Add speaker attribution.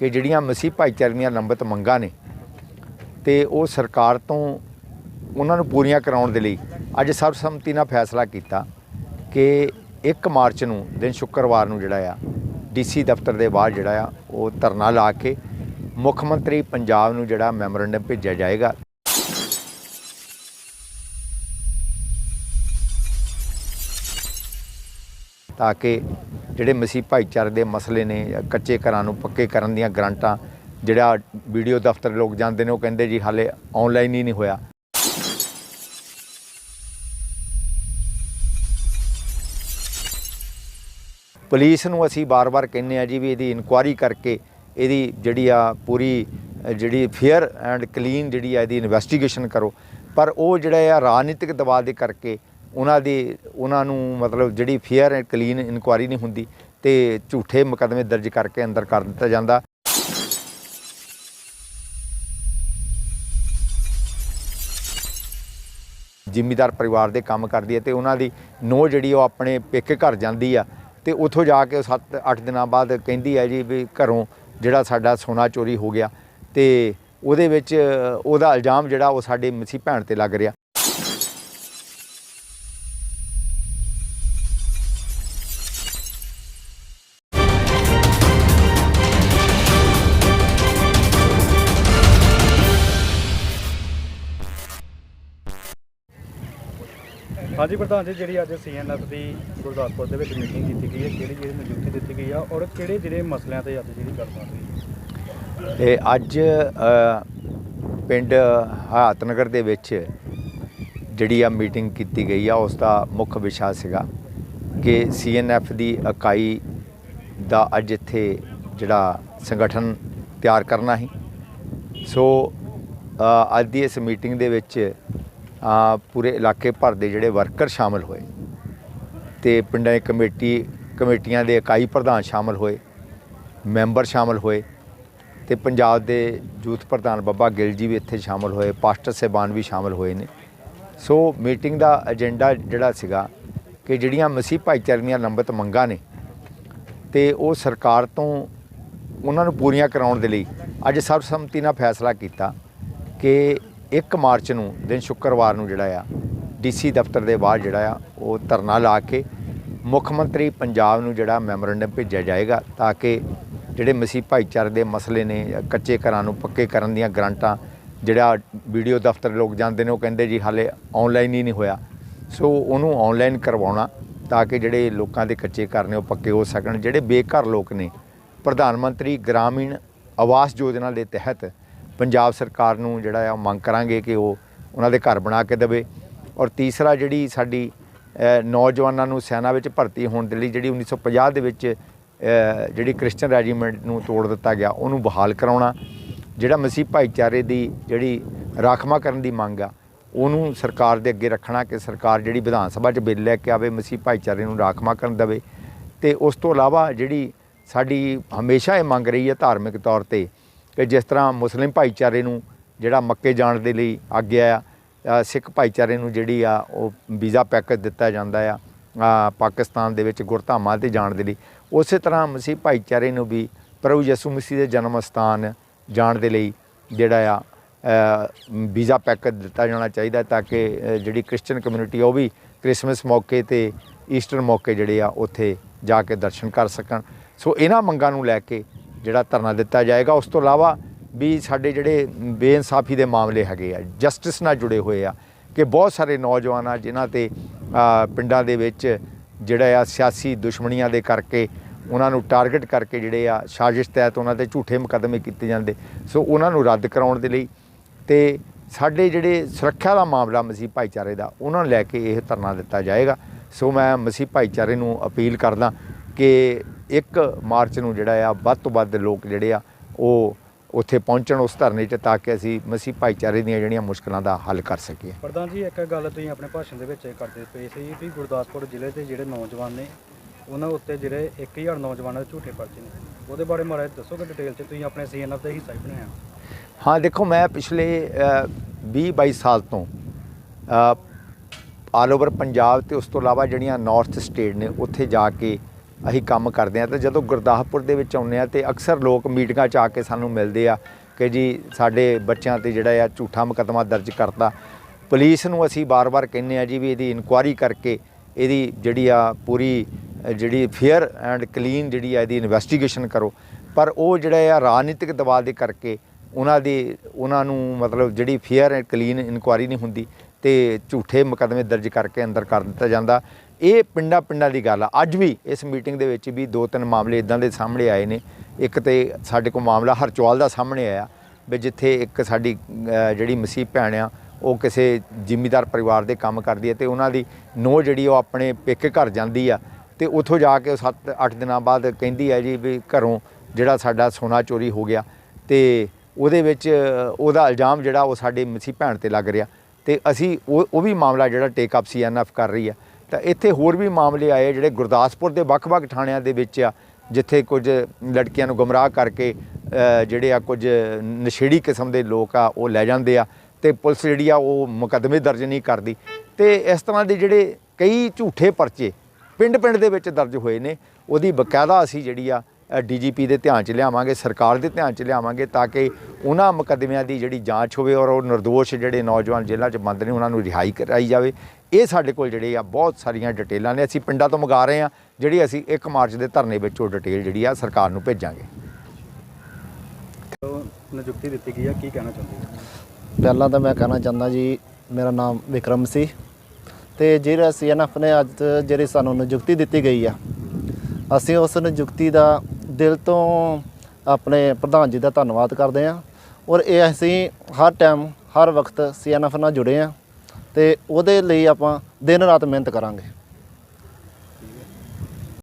Speaker 1: ਕਿ ਜਿਹੜੀਆਂ ਮਸੀਹ ਭਾਈਚਾਰੇ ਦੀਆਂ ਲੰਬਤ ਮੰਗਾਂ ਨੇ ਤੇ ਉਹ ਸਰਕਾਰ ਤੋਂ ਉਹਨਾਂ ਨੂੰ ਪੂਰੀਆਂ ਕਰਾਉਣ ਦੇ ਲਈ ਅੱਜ ਸਰਬਸੰਮਤੀ ਨਾਲ ਫੈਸਲਾ ਕੀਤਾ ਕਿ 1 ਮਾਰਚ ਨੂੰ, ਦਿਨ ਸ਼ੁੱਕਰਵਾਰ ਨੂੰ ਜਿਹੜਾ ਆ ਡੀਸੀ ਦਫ਼ਤਰ ਦੇ ਬਾਹਰ ਜਿਹੜਾ ਆ, ਉਹ ਧਰਨਾ ਲਾ ਕੇ ਮੁੱਖ ਮੰਤਰੀ ਪੰਜਾਬ ਨੂੰ ਜਿਹੜਾ ਮੈਮੋਰੰਡਮ ਭੇਜਿਆ ਜਾਏਗਾ। ਤਾਂ ਕਿ ਜਿਹੜੇ ਮਸੀਹ ਭਾਈਚਾਰੇ ਦੇ ਮਸਲੇ ਨੇ ਕੱਚੇ ਘਰਾਂ ਨੂੰ ਪੱਕੇ ਕਰਨ ਦੀਆਂ ਗਰੰਟਾਂ, ਜਿਹੜਾ ਵੀਡੀਓ ਦਫ਼ਤਰ ਲੋਕ ਜਾਂਦੇ ਨੇ, ਉਹ ਕਹਿੰਦੇ ਜੀ ਹਾਲੇ ਆਨਲਾਈਨ ਹੀ ਨਹੀਂ ਹੋਇਆ। ਪੁਲਿਸ ਨੂੰ ਅਸੀਂ ਬਾਰ-ਬਾਰ ਕਹਿੰਨੇ ਆ ਜੀ ਵੀ ਇਹਦੀ ਇਨਕੁਆਇਰੀ ਕਰਕੇ ਇਹਦੀ ਜਿਹੜੀ ਆ ਪੂਰੀ, ਜਿਹੜੀ ਫੇਅਰ ਐਂਡ ਕਲੀਨ ਜਿਹੜੀ ਆ ਇਹਦੀ ਇਨਵੈਸਟੀਗੇਸ਼ਨ ਕਰੋ। ਪਰ ਉਹ ਜਿਹੜਾ ਆ ਰਾਜਨੀਤਿਕ ਦਬਾਅ ਦੇ ਕਰਕੇ ਉਹਨਾਂ ਦੀ, ਉਹਨਾਂ ਨੂੰ ਮਤਲਬ ਜਿਹੜੀ ਫੇਅਰ ਐਂਡ ਕਲੀਨ ਇਨਕੁਆਇਰੀ ਨਹੀਂ ਹੁੰਦੀ ਤੇ ਝੂਠੇ ਮੁਕੱਦਮੇ ਦਰਜ ਕਰਕੇ ਅੰਦਰ ਕਰ ਦਿੱਤਾ ਜਾਂਦਾ। ਜ਼ਿਮੀਦਾਰ ਪਰਿਵਾਰ ਦੇ ਕੰਮ ਕਰਦੀ ਹੈ ਤੇ ਉਹਨਾਂ ਦੀ ਨੋ ਜਿਹੜੀ ਉਹ ਆਪਣੇ ਪੇਕੇ ਘਰ ਜਾਂਦੀ ਆ ਤੇ ਉੱਥੋਂ ਜਾ ਕੇ 7-8 ਦਿਨਾਂ ਬਾਅਦ ਕਹਿੰਦੀ ਹੈ ਜੀ ਵੀ ਘਰੋਂ ਜਿਹੜਾ ਸਾਡਾ ਸੋਨਾ ਚੋਰੀ ਹੋ ਗਿਆ ਤੇ ਉਹਦੇ ਵਿੱਚ, ਉਹਦਾ ਇਲਜ਼ਾਮ ਜਿਹੜਾ ਉਹ ਸਾਡੇ ਮਸੀ ਭੈਣ ਤੇ ਲੱਗ ਰਿਹਾ।
Speaker 2: ਹਾਂਜੀ ਪ੍ਰਧਾਨ ਜੀ, ਜਿਹੜੀ ਅੱਜ ਸੀਐਨਐਫ ਦੀ ਗੁਰਦਾਸਪੁਰ ਦੇ ਵਿੱਚ ਮੀਟਿੰਗ ਕੀਤੀ ਗਈ ਹੈ, ਕਿਹੜੀ ਜਿਹੜੀ ਨਿਯੁਕਤੀ ਦਿੱਤੀ ਗਈ ਆ ਔਰ ਕਿਹੜੇ ਜਿਹੜੇ ਮਸਲਿਆਂ ਤੇ ਅੱਜ ਜਿਹੜੀ ਗੱਲਬਾਤ ਹੋਈ
Speaker 1: ਤੇ ਅੱਜ ਪਿੰਡ ਹਾਤਨਗਰ ਦੇ ਵਿੱਚ ਜਿਹੜੀ ਆ ਮੀਟਿੰਗ ਕੀਤੀ ਗਈ ਆ, ਉਸ ਦਾ ਮੁੱਖ ਵਿਸ਼ਾ ਸੀਗਾ ਕਿ ਸੀਐਨਐਫ ਦੀ ਇਕਾਈ ਦਾ ਅੱਜ ਇੱਥੇ ਜਿਹੜਾ ਸੰਗਠਨ ਤਿਆਰ ਕਰਨਾ ਸੀ। ਸੋ ਅੱਜ ਦੀ ਇਸ ਮੀਟਿੰਗ ਦੇ ਵਿੱਚ ਪੂਰੇ ਇਲਾਕੇ ਭਰ ਦੇ ਜਿਹੜੇ ਵਰਕਰ ਸ਼ਾਮਲ ਹੋਏ ਤੇ ਪਿੰਡਾਂ ਦੀ ਕਮੇਟੀ, ਕਮੇਟੀਆਂ ਦੇ ਇਕਾਈ ਪ੍ਰਧਾਨ ਸ਼ਾਮਲ ਹੋਏ, ਮੈਂਬਰ ਸ਼ਾਮਲ ਹੋਏ ਤੇ ਪੰਜਾਬ ਦੇ ਯੂਥ ਪ੍ਰਧਾਨ ਬੱਬਾ ਗਿੱਲ ਜੀ ਵੀ ਇੱਥੇ ਸ਼ਾਮਲ ਹੋਏ, ਪਾਸਟਰ ਸਾਹਿਬਾਨ ਵੀ ਸ਼ਾਮਲ ਹੋਏ ਨੇ। ਸੋ ਮੀਟਿੰਗ ਦਾ ਏਜੰਡਾ ਜਿਹੜਾ ਸੀਗਾ ਕਿ ਜਿਹੜੀਆਂ ਮਸੀਹ ਭਾਈਚਾਰੇ ਦੀਆਂ ਲੰਬਤ ਮੰਗਾਂ ਨੇ ਤੇ ਉਹ ਸਰਕਾਰ ਤੋਂ ਉਹਨਾਂ ਨੂੰ ਪੂਰੀਆਂ ਕਰਾਉਣ ਦੇ ਲਈ ਅੱਜ ਸਰਬਸੰਮਤੀ ਨਾਲ ਫੈਸਲਾ ਕੀਤਾ ਕਿ 1 ਮਾਰਚ ਨੂੰ, ਦਿਨ ਸ਼ੁੱਕਰਵਾਰ ਨੂੰ ਜਿਹੜਾ ਆ, ਡੀਸੀ ਦਫ਼ਤਰ ਦੇ ਬਾਹਰ ਜਿਹੜਾ ਆ, ਉਹ ਧਰਨਾ ਲਾ ਕੇ ਮੁੱਖ ਮੰਤਰੀ ਪੰਜਾਬ ਨੂੰ ਜਿਹੜਾ ਮੈਮੋਰੰਡਮ ਭੇਜਿਆ ਜਾਏਗਾ ਤਾਂ ਕਿ ਜਿਹੜੇ ਮਸੀਹ ਭਾਈਚਾਰੇ ਦੇ ਮਸਲੇ ਨੇ ਕੱਚੇ ਘਰਾਂ ਨੂੰ ਪੱਕੇ ਕਰਨ ਦੀਆਂ ਗਰੰਟਾਂ, ਜਿਹੜਾ ਵੀਡੀਓ ਦਫ਼ਤਰ ਲੋਕ ਜਾਂਦੇ ਨੇ, ਉਹ ਕਹਿੰਦੇ ਜੀ ਹਾਲੇ ਆਨਲਾਈਨ ਹੀ ਨਹੀਂ ਹੋਇਆ। ਸੋ ਉਹਨੂੰ ਆਨਲਾਈਨ ਕਰਵਾਉਣਾ ਤਾਂ ਕਿ ਜਿਹੜੇ ਲੋਕਾਂ ਦੇ ਕੱਚੇ ਘਰ ਨੇ, ਉਹ ਪੱਕੇ ਹੋ ਸਕਣ। ਜਿਹੜੇ ਬੇਘਰ ਲੋਕ ਨੇ, ਪ੍ਰਧਾਨ ਮੰਤਰੀ ਗ੍ਰਾਮੀਣ ਆਵਾਸ ਯੋਜਨਾ ਦੇ ਤਹਿਤ ਪੰਜਾਬ ਸਰਕਾਰ ਨੂੰ ਜਿਹੜਾ ਆ ਮੰਗ ਕਰਾਂਗੇ ਕਿ ਉਹ ਉਹਨਾਂ ਦੇ ਘਰ ਬਣਾ ਕੇ ਦੇਵੇ। ਔਰ ਤੀਸਰਾ ਜਿਹੜੀ ਸਾਡੀ ਨੌਜਵਾਨਾਂ ਨੂੰ ਸੈਨਾ ਵਿੱਚ ਭਰਤੀ ਹੋਣ ਦੇ ਲਈ ਜਿਹੜੀ 1950 ਦੇ ਵਿੱਚ ਜਿਹੜੀ ਕ੍ਰਿਸਚੀਅਨ ਰੈਜੀਮੈਂਟ ਨੂੰ ਤੋੜ ਦਿੱਤਾ ਗਿਆ, ਉਹਨੂੰ ਬਹਾਲ ਕਰਾਉਣਾ, ਜਿਹੜਾ ਮਸੀਹ ਭਾਈਚਾਰੇ ਦੀ ਜਿਹੜੀ ਰਾਖਵਾ ਕਰਨ ਦੀ ਮੰਗ ਆ, ਉਹਨੂੰ ਸਰਕਾਰ ਦੇ ਅੱਗੇ ਰੱਖਣਾ ਕਿ ਸਰਕਾਰ ਜਿਹੜੀ ਵਿਧਾਨ ਸਭਾ 'ਚ ਬਿੱਲ ਲੈ ਕੇ ਆਵੇ, ਮਸੀਹ ਭਾਈਚਾਰੇ ਨੂੰ ਰਾਖਵਾ ਕਰਨ ਦੇਵੇ। ਤੇ ਉਸ ਤੋਂ ਇਲਾਵਾ ਜਿਹੜੀ ਸਾਡੀ ਹਮੇਸ਼ਾ ਇਹ ਮੰਗ ਰਹੀ ਹੈ ਧਾਰਮਿਕ ਤੌਰ ਤੇ ਕਿ ਜਿਸ ਤਰ੍ਹਾਂ ਮੁਸਲਿਮ ਭਾਈਚਾਰੇ ਨੂੰ ਜਿਹੜਾ ਮੱਕੇ ਜਾਣ ਦੇ ਲਈ ਆਗਿਆ ਆ ਸਿੱਖ ਭਾਈਚਾਰੇ ਨੂੰ ਜਿਹੜੀ ਆ, ਉਹ ਵੀਜ਼ਾ ਪੈਕੇਜ ਦਿੱਤਾ ਜਾਂਦਾ ਆ ਪਾਕਿਸਤਾਨ ਦੇ ਵਿੱਚ ਗੁਰਧਾਮਾਂ ਤੇ ਜਾਣ ਦੇ ਲਈ। ਉਸੇ ਤਰ੍ਹਾਂ ਮਸੀਹ ਭਾਈਚਾਰੇ ਨੂੰ ਵੀ ਪ੍ਰਭੂ ਯਿਸੂ ਮਸੀਹ ਦੇ ਜਨਮ ਸਥਾਨ ਜਾਣ ਦੇ ਲਈ ਜਿਹੜਾ ਆ ਵੀਜ਼ਾ ਪੈਕੇਜ ਦਿੱਤਾ ਜਾਣਾ ਚਾਹੀਦਾ ਤਾਂ ਕਿ ਜਿਹੜੀ ਕ੍ਰਿਸਚੀਅਨ ਕਮਿਊਨਿਟੀ ਉਹ ਵੀ ਕ੍ਰਿਸਮਸ ਮੌਕੇ ਤੇ, ਈਸਟਰ ਮੌਕੇ ਜਿਹੜੇ ਆ, ਉੱਥੇ ਜਾ ਕੇ ਦਰਸ਼ਨ ਕਰ ਸਕਣ। ਸੋ ਇਹਨਾਂ ਮੰਗਾਂ ਨੂੰ ਲੈ ਕੇ ਜਿਹੜਾ ਧਰਨਾ ਦਿੱਤਾ ਜਾਏਗਾ, ਉਸ ਤੋਂ ਇਲਾਵਾ ਵੀ ਸਾਡੇ ਜਿਹੜੇ ਬੇਇਨਸਾਫੀ ਦੇ ਮਾਮਲੇ ਹੈਗੇ ਆ, ਜਸਟਿਸ ਨਾਲ ਜੁੜੇ ਹੋਏ ਆ, ਕਿ ਬਹੁਤ ਸਾਰੇ ਨੌਜਵਾਨ ਆ, ਜਿਨ੍ਹਾਂ ਤੇ ਪਿੰਡਾਂ ਦੇ ਵਿੱਚ ਜਿਹੜਾ ਆ ਸਿਆਸੀ ਦੁਸ਼ਮਣੀਆਂ ਦੇ ਕਰਕੇ, ਉਹਨਾਂ ਨੂੰ ਟਾਰਗੇਟ ਕਰਕੇ ਜਿਹੜੇ ਆ ਸਾਜ਼ਿਸ਼ ਤਹਿਤ ਉਹਨਾਂ ਤੇ ਝੂਠੇ ਮੁਕੱਦਮੇ ਕੀਤੇ ਜਾਂਦੇ। ਸੋ ਉਹਨਾਂ ਨੂੰ ਰੱਦ ਕਰਾਉਣ ਦੇ ਲਈ ਤੇ ਸਾਡੇ ਜਿਹੜੇ ਸੁਰੱਖਿਆ ਦਾ ਮਾਮਲਾ ਮਸੀਹ ਭਾਈਚਾਰੇ ਦਾ, ਉਹਨਾਂ ਨੂੰ ਲੈ ਕੇ ਇਹ ਧਰਨਾ ਦਿੱਤਾ ਜਾਏਗਾ। ਸੋ ਮੈਂ ਮਸੀਹ ਭਾਈਚਾਰੇ ਨੂੰ ਅਪੀਲ ਕਰਦਾ ਕਿ 1 ਮਾਰਚ ਨੂੰ ਜਿਹੜਾ ਆ ਵੱਧ ਤੋਂ ਵੱਧ ਲੋਕ ਜਿਹੜੇ ਆ ਉਹ ਉੱਥੇ ਪਹੁੰਚਣ ਉਸ ਧਰਨੇ 'ਚ ਤਾਂ ਕਿ ਅਸੀਂ ਮਸੀਹ ਭਾਈਚਾਰੇ ਦੀਆਂ ਜਿਹੜੀਆਂ ਮੁਸ਼ਕਲਾਂ ਦਾ ਹੱਲ ਕਰ ਸਕੀਏ।
Speaker 2: ਪ੍ਰਧਾਨ ਜੀ ਇੱਕ ਗੱਲ ਤੁਸੀਂ ਆਪਣੇ ਭਾਸ਼ਣ ਦੇ ਵਿੱਚ ਕਰਦੇ ਪਏ ਸੀ ਵੀ ਗੁਰਦਾਸਪੁਰ ਜ਼ਿਲ੍ਹੇ ਦੇ ਜਿਹੜੇ ਨੌਜਵਾਨ ਨੇ ਉਹਨਾਂ ਉੱਤੇ ਜਿਹੜੇ 1000 ਨੌਜਵਾਨਾਂ ਦੇ ਝੂਠੇ ਪਰਚੇ ਨੇ। ਉਹਦੇ ਬਾਰੇ ਜਿਹਾ ਦੱਸੋਗੇ ਡਿਟੇਲ 'ਚ? ਤੁਸੀਂ ਆਪਣੇ ਸੀਐਨਐਫ ਦਾ ਹਿੱਸਾ ਹੀ ਬਣਾਇਆ
Speaker 1: ਹਾਂ ਦੇਖੋ ਮੈਂ ਪਿਛਲੇ 20 22 ਸਾਲ ਤੋਂ ਆਲ ਓਵਰ ਪੰਜਾਬ ਤੇ ਉਸ ਤੋਂ ਇਲਾਵਾ ਜਿਹੜੀਆਂ ਨਾਰਥ ਸਟੇਟ ਨੇ ਉੱਥੇ ਜਾ ਕੇ ਅਸੀਂ ਕੰਮ ਕਰਦੇ ਆ ਤੇ ਜਦੋਂ ਗੁਰਦਾਸਪੁਰ ਦੇ ਵਿੱਚ ਆਉਂਦੇ ਆ ਤੇ ਅਕਸਰ ਲੋਕ ਮੀਟਿੰਗਾਂ 'ਚ ਆ ਕੇ ਸਾਨੂੰ ਮਿਲਦੇ ਆ ਕਿ ਜੀ ਸਾਡੇ ਬੱਚਿਆਂ ਤੇ ਜਿਹੜਾ ਆ ਝੂਠਾ ਮੁਕੱਦਮਾ ਦਰਜ ਕਰਤਾ। ਪੁਲਿਸ ਨੂੰ ਅਸੀਂ ਬਾਰ-ਬਾਰ ਕਹਿੰਦੇ ਆ ਜੀ ਵੀ ਇਹਦੀ ਇਨਕੁਆਇਰੀ ਕਰਕੇ ਇਹਦੀ ਜਿਹੜੀ ਆ ਪੂਰੀ ਜਿਹੜੀ ਫੇਅਰ ਐਂਡ ਕਲੀਨ ਜਿਹੜੀ ਆ ਇਹਦੀ ਇਨਵੈਸਟੀਗੇਸ਼ਨ ਕਰੋ। ਪਰ ਉਹ ਜਿਹੜਾ ਆ ਰਾਜਨੀਤਿਕ ਦਬਾਅ ਦੇ ਕਰਕੇ ਉਹਨਾਂ ਦੀ, ਉਹਨਾਂ ਨੂੰ ਮਤਲਬ ਜਿਹੜੀ ਫੇਅਰ ਐਂਡ ਕਲੀਨ ਇਨਕੁਆਇਰੀ ਨਹੀਂ ਹੁੰਦੀ ਤੇ ਝੂਠੇ ਮੁਕੱਦਮੇ ਦਰਜ ਕਰਕੇ ਅੰਦਰ ਕਰ ਦਿੱਤਾ ਜਾਂਦਾ। ਇਹ ਪਿੰਡਾਂ ਪਿੰਡਾਂ ਦੀ ਗੱਲ ਆ। ਅੱਜ ਵੀ ਇਸ ਮੀਟਿੰਗ ਦੇ ਵਿੱਚ ਵੀ ਦੋ ਤਿੰਨ ਮਾਮਲੇ ਇਦਾਂ ਦੇ ਸਾਹਮਣੇ ਆਏ ਨੇ। ਇੱਕ ਤੇ ਸਾਡੇ ਕੋਲ ਮਾਮਲਾ ਹਰਚੌਲ ਦਾ ਸਾਹਮਣੇ ਆਇਆ ਵੀ ਜਿੱਥੇ ਇੱਕ ਸਾਡੀ ਜਿਹੜੀ ਮਸੀਹ ਭੈਣ ਆ, ਉਹ ਕਿਸੇ ਜ਼ਿਮੀਦਾਰ ਪਰਿਵਾਰ ਦੇ ਕੰਮ ਕਰਦੀ ਹੈ ਤੇ ਉਹਨਾਂ ਦੀ ਨੋ ਜਿਹੜੀ ਉਹ ਆਪਣੇ ਪੇਕੇ ਘਰ ਜਾਂਦੀ ਆ ਤੇ ਉੱਥੋਂ ਜਾ ਕੇ 7-8 ਦਿਨਾਂ ਬਾਅਦ ਕਹਿੰਦੀ ਹੈ ਜੀ ਵੀ ਘਰੋਂ ਜਿਹੜਾ ਸਾਡਾ ਸੋਨਾ ਚੋਰੀ ਹੋ ਗਿਆ ਤੇ ਉਹਦੇ ਵਿੱਚ ਉਹਦਾ ਇਲਜ਼ਾਮ ਜਿਹੜਾ ਉਹ ਸਾਡੇ ਮਸੀਹ ਭੈਣ ਤੇ ਲੱਗ ਰਿਹਾ ਤੇ ਅਸੀਂ ਉਹ ਉਹ ਵੀ ਮਾਮਲਾ ਜਿਹੜਾ ਟੇਕ ਅਪ ਸੀਐਨਐਫ ਕਰ ਰਹੀ ਆ। ਤਾਂ ਇੱਥੇ ਹੋਰ ਵੀ ਮਾਮਲੇ ਆਏ ਜਿਹੜੇ ਗੁਰਦਾਸਪੁਰ ਦੇ ਵੱਖ-ਵੱਖ ਥਾਣਿਆਂ ਦੇ ਵਿੱਚ ਆ, ਜਿੱਥੇ ਕੁਝ ਲੜਕੀਆਂ ਨੂੰ ਗੁੰਮਰਾਹ ਕਰਕੇ ਜਿਹੜੇ ਆ ਕੁਝ ਨਸ਼ੇੜੀ ਕਿਸਮ ਦੇ ਲੋਕ ਆ, ਉਹ ਲੈ ਜਾਂਦੇ ਆ ਤੇ ਪੁਲਿਸ ਜਿਹੜੀ ਆ, ਉਹ ਮੁਕੱਦਮੇ ਦਰਜ ਨਹੀਂ ਕਰਦੀ। ਤੇ ਇਸ ਤਰ੍ਹਾਂ ਦੇ ਜਿਹੜੇ ਕਈ ਝੂਠੇ ਪਰਚੇ ਪਿੰਡ-ਪਿੰਡ ਦੇ ਵਿੱਚ ਦਰਜ ਹੋਏ ਨੇ, ਉਹਦੀ ਬਕਾਇਦਾ ਅਸੀਂ ਜਿਹੜੀ ਆ ਡੀਜੀਪੀ ਦੇ ਧਿਆਨ 'ਚ ਲਿਆਵਾਂਗੇ, ਸਰਕਾਰ ਦੇ ਧਿਆਨ 'ਚ ਲਿਆਵਾਂਗੇ ਤਾਂ ਕਿ ਉਹਨਾਂ ਮੁਕੱਦਮਿਆਂ ਦੀ ਜਿਹੜੀ ਜਾਂਚ ਹੋਵੇ ਔਰ ਉਹ ਨਿਰਦੋਸ਼ ਜਿਹੜੇ ਨੌਜਵਾਨ ਜੇਲ੍ਹਾਂ 'ਚ ਬੰਦ ਨੇ, ਉਹਨਾਂ ਨੂੰ ਰਿਹਾਈ ਕਰਾਈ ਜਾਵੇ। ਇਹ ਸਾਡੇ ਕੋਲ ਜਿਹੜੇ ਆ ਬਹੁਤ ਸਾਰੀਆਂ ਡਿਟੇਲਾਂ ਨੇ। ਅਸੀਂ ਪਿੰਡਾਂ ਤੋਂ ਮੰਗਾ ਰਹੇ ਆ ਜਿਹੜੀ ਅਸੀਂ 1 ਮਾਰਚ ਦੇ ਧਰਨੇ ਵਿੱਚ ਉਹ ਡਿਟੇਲ ਜਿਹੜੀ ਆ ਸਰਕਾਰ ਨੂੰ ਭੇਜਾਂਗੇ।
Speaker 2: ਨਿਯੁਕਤੀ ਦਿੱਤੀ ਗਈ ਆ ਕੀ ਕਹਿਣਾ ਚਾਹੁੰਦੇ ਹੋ?
Speaker 3: ਪਹਿਲਾਂ ਤਾਂ ਮੈਂ ਕਹਿਣਾ ਚਾਹੁੰਦਾ ਜੀ ਮੇਰਾ ਨਾਮ ਵਿਕਰਮ ਸੀ। ਤੇ ਜਿਹੜਾ ਸੀਐਨਐਫ ਨੇ ਅੱਜ ਜਿਹੜੀ ਸਾਨੂੰ ਨਿਯੁਕਤੀ ਦਿੱਤੀ ਗਈ ਆ ਅਸੀਂ ਉਸ ਨਿਯੁਕਤੀ ਦਾ ਦਿਲ ਤੋਂ ਆਪਣੇ ਪ੍ਰਧਾਨ ਜੀ ਦਾ ਧੰਨਵਾਦ ਕਰਦੇ ਹਾਂ। ਔਰ ਇਹ ਅਸੀਂ ਹਰ ਟਾਈਮ ਹਰ ਵਕਤ ਸੀਐਨਐਫ ਨਾਲ ਜੁੜੇ ਹਾਂ। ਤੇ ਉਹਦੇ ਲਈ ਆਪਾਂ ਦਿਨ ਰਾਤ ਮਿਹਨਤ ਕਰਾਂਗੇ।